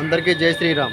అందరికీ జై శ్రీరామ్.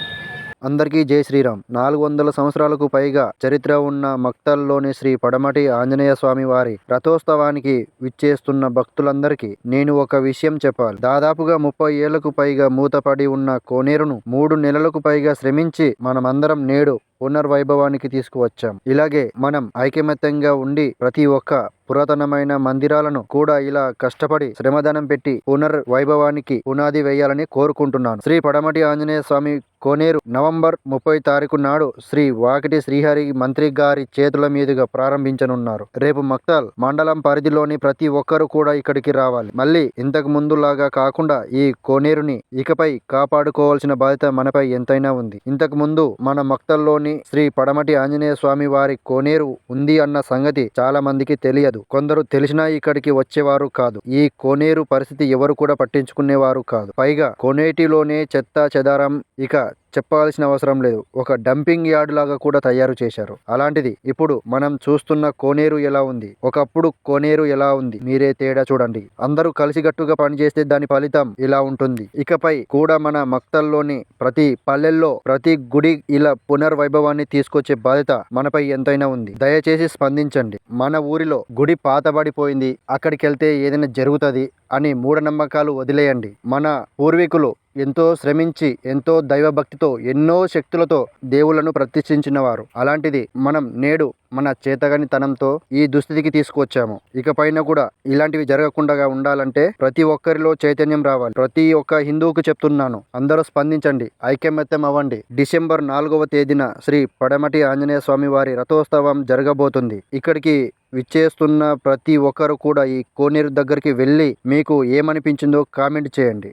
అందరికీ జై శ్రీరామ్. నాలుగు వందల సంవత్సరాలకు పైగా చరిత్ర ఉన్న మక్తల్లోని శ్రీ పడమటి ఆంజనేయ స్వామి వారి రథోత్సవానికి విచ్చేస్తున్న భక్తులందరికీ నేను ఒక విషయం చెప్పాలి. దాదాపుగా ముప్పై ఏళ్ళకు పైగా మూతపడి ఉన్న కోనేరును మూడు నెలలకు పైగా శ్రమించి మనమందరం నేడు పునర్వైభవానికి తీసుకువచ్చాం. ఇలాగే మనం ఐకమత్యంగా ఉండి ప్రతి ఒక్క పురాతనమైన మందిరాలను కూడా ఇలా కష్టపడి శ్రమదానం పెట్టి పునర్వైభవానికి పునాది వేయాలని కోరుకుంటున్నాను. శ్రీ పడమటి ఆంజనేయ స్వామి కోనేరు నవంబర్ ముప్పై తారీఖు నాడు శ్రీ వాకిటి శ్రీహరి మంత్రి గారి చేతుల మీదుగా ప్రారంభించనున్నారు. రేపు మక్తాల్ మండలం పరిధిలోని ప్రతి ఒక్కరూ కూడా ఇక్కడికి రావాలి. మళ్ళీ ఇంతకు ముందులాగా కాకుండా ఈ కోనేరుని ఇకపై కాపాడుకోవాల్సిన బాధ్యత మనపై ఎంతైనా ఉంది. ఇంతకు ముందు మన మక్తల్లోని శ్రీ పడమటి ఆంజనేయ స్వామి వారి కోనేరు ఉంది అన్న సంగతి చాలా మందికి తెలియదు. కొందరు తెలిసినా ఇక్కడికి వచ్చేవారు కాదు. ఈ కోనేరు పరిస్థితి ఎవరు కూడా పట్టించుకునేవారు కాదు. పైగా కోనేటిలోనే చెత్త చెదారం ఇక చెప్పాల్సిన అవసరం లేదు. ఒక డంపింగ్ యార్డ్ లాగా కూడా తయారు చేశారు. అలాంటిది ఇప్పుడు మనం చూస్తున్న కోనేరు ఎలా ఉంది? ఒకప్పుడు కోనేరు ఎలా ఉంది? మీరే తేడా చూడండి. అందరూ కలిసికట్టుగా పనిచేస్తే దాని ఫలితం ఇలా ఉంటుంది. ఇకపై కూడా మన మక్తల్లోని ప్రతి పల్లెల్లో ప్రతి గుడి ఇలా పునర్వైభవాన్ని తీసుకొచ్చే బాధ్యత మనపై ఎంతైనా ఉంది. దయచేసి స్పందించండి. మన ఊరిలో గుడి పాతబడిపోయింది అక్కడికి వెళ్తే ఏదైనా జరుగుతుంది అని మూఢనమ్మకాలు వదిలేయండి. మన పూర్వీకులు ఎంతో శ్రమించి ఎంతో దైవభక్తితో ఎన్నో శక్తులతో దేవుళ్ళను ప్రతిష్ఠించిన వారు అలాంటిది మనం నేడు మన చేతగనితనంతో ఈ దుస్థితికి తీసుకువచ్చాము. ఇకపైన కూడా ఇలాంటివి జరగకుండా ఉండాలంటే ప్రతి ఒక్కరిలో చైతన్యం రావాలి. ప్రతి ఒక్క హిందువుకు చెప్తున్నాను అందరూ స్పందించండి ఐకమత్యం అవ్వండి. డిసెంబర్ నాలుగవ తేదీన శ్రీ పడమటి ఆంజనేయ స్వామి వారి రథోత్సవం జరగబోతుంది. ఇక్కడికి విచ్చేస్తున్న ప్రతి ఒక్కరు కూడా ఈ కోనేరు దగ్గరికి వెళ్ళి మీకు ఏమనిపించిందో కామెంట్ చేయండి.